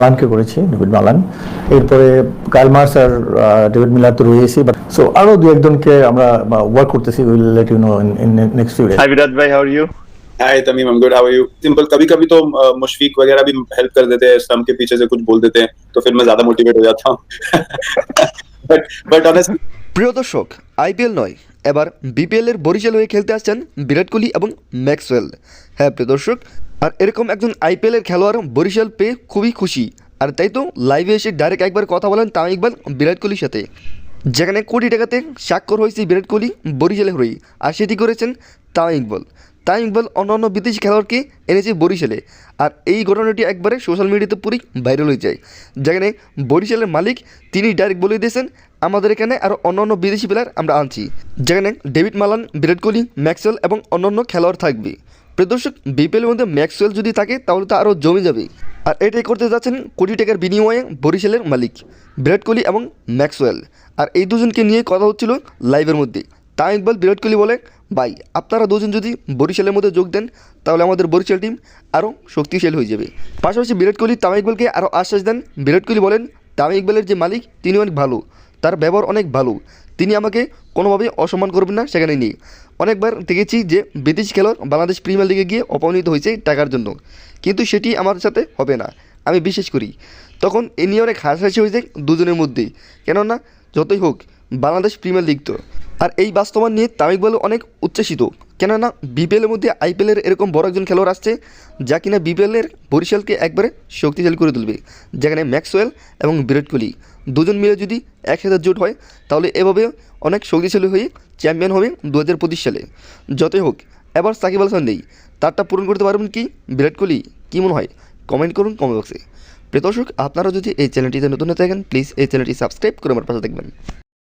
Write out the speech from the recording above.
মালানকে করেছি David Malan এরপরে কাইল Mars আর আহ, David Miller তো রয়েছি বাট সো আরো দু একজনকে আমরা ওয়ার্ক করতেছি will let you know in next few days Hi Viraj bhai, how are you? Hi Tamim I'm good how are you simple कभी कभी तो अ, मुशफीक वगैरह भी हेल्प कर देते हैं स्तंभ के पीछे से कुछ बोल देते हैं तो फिर मैं ज्यादा मोटिवेट हो जाता हूँ बट बट ऑनेस्टली প্রিয় দর্শক আইপিএল নয় এবার বিপিএল এর বরিশাল হয়ে খেলতে আসছেন বিরাট কোহলি এবং ম্যাক্সওয়েল হ্যাঁ প্রিয় দর্শক আর এরকম একজন আইপিএলের খেলোয়াড় বরিশাল পেয়ে খুবই খুশি। আর তাই তো লাইভে এসে ডাইরেক্ট একবার কথা বলেন তামিম ইকবাল, বিরাট কোহলির সাথে। যেখানে কোটি টাকাতে স্বাক্ষর হয়েছে বিরাট কোহলি বরিশালে হয়েই। আর সেটি করেছেন তামিম ইকবাল। তামিম ইকবাল অন্যান্য বিদেশি খেলোয়াড়কে এনেছে বরিশালে। আর এই ঘটনাটি একবারে সোশ্যাল মিডিয়াতে পুরোই ভাইরাল হয়ে যায়। যেখানে বরিশালের মালিক তিনি ডাইরেক্ট বলে দিয়েছেন, আমাদের এখানে আরও অন্যান্য বিদেশি প্লেয়ার আমরা আনছি। যেখানে David Malan, Virat Kohli, Maxwell এবং অন্যান্য খেলোয়াড় থাকবে। প্রদর্শক বিপিএলের মধ্যে ম্যাক্সওয়েল যদি থাকে, তাহলে তো আরও জমে যাবে। আর এটাই করতে যাচ্ছেন কোটি টাকার বিনিময়ে বরিশালের মালিক, বিরাট কোহলি এবং ম্যাক্সওয়েল আর এই দুজনকে নিয়ে কথা হচ্ছিল লাইভের মধ্যে। তা ইকবাল, বিরাট কোহলি বলে ভাই, আপনারা দুজন যদি বরিশালের মধ্যে যোগ দেন, তাহলে আমাদের বরিশাল টিম আরও শক্তিশালী হয়ে যাবে। পাশাপাশি বিরাট কোহলি, তামিম ইকবালকে আরও আশ্বাস দেন। বিরাট কোহলি বলেন, তামিম ইকবালের যে মালিক তিনি অনেক ভালো। তার ব্যবহার অনেক ভালো। তিনি আমাকে কোনোভাবেই অসম্মান করবেন না, সেখানে নিয়ে অনেকবার দেখেছি যে বিদেশি খেলোয়াড় বাংলাদেশ প্রিমিয়ার লিগে গিয়ে অপমানিত হয়েছে টাকার জন্য। কিন্তু সেটি আমার সাথে হবে না, আমি বিশ্বাস করি। তখন এ নিয়ে অনেক হাসাহাসি হয়েছে দুজনের মধ্যেই কেননা, যতই হোক, বাংলাদেশ প্রিমিয়ার লিগ তো। আর এই বাস্তবায়ন নিয়ে তামিক বলে অনেক উচ্ছ্বাসিত। কেননা বিপিএলের মধ্যে আইপিএলের এরকম বড় একজন খেলোয়াড় আসছে, যা কিনা বিপিএলের বরিশালকে একবারে শক্তিশালী করে তুলবে, যেখানে ম্যাক্সওয়েল এবং বিরাট কোহলি দুজন মিলে যদি একসাথে জোট হয়, তাহলে এভাবে অনেক শক্তিশালী হয়ে চ্যাম্পিয়ন হবে দু হাজার পঁচিশ সালে। যতই হোক, এবার সাকিব আল হাসান নেই। তারটা পূরণ করতে পারবেন কি বিরাট কোহলি? কী মনে হয়? কমেন্ট করুন কমেন্ট বক্সে প্রিয় দর্শক, আপনারা যদি এই চ্যানেলটিতে নতুন হয়ে থাকেন প্লিজ এই চ্যানেলটি সাবস্ক্রাইব করে আমার পাশে দেখবেন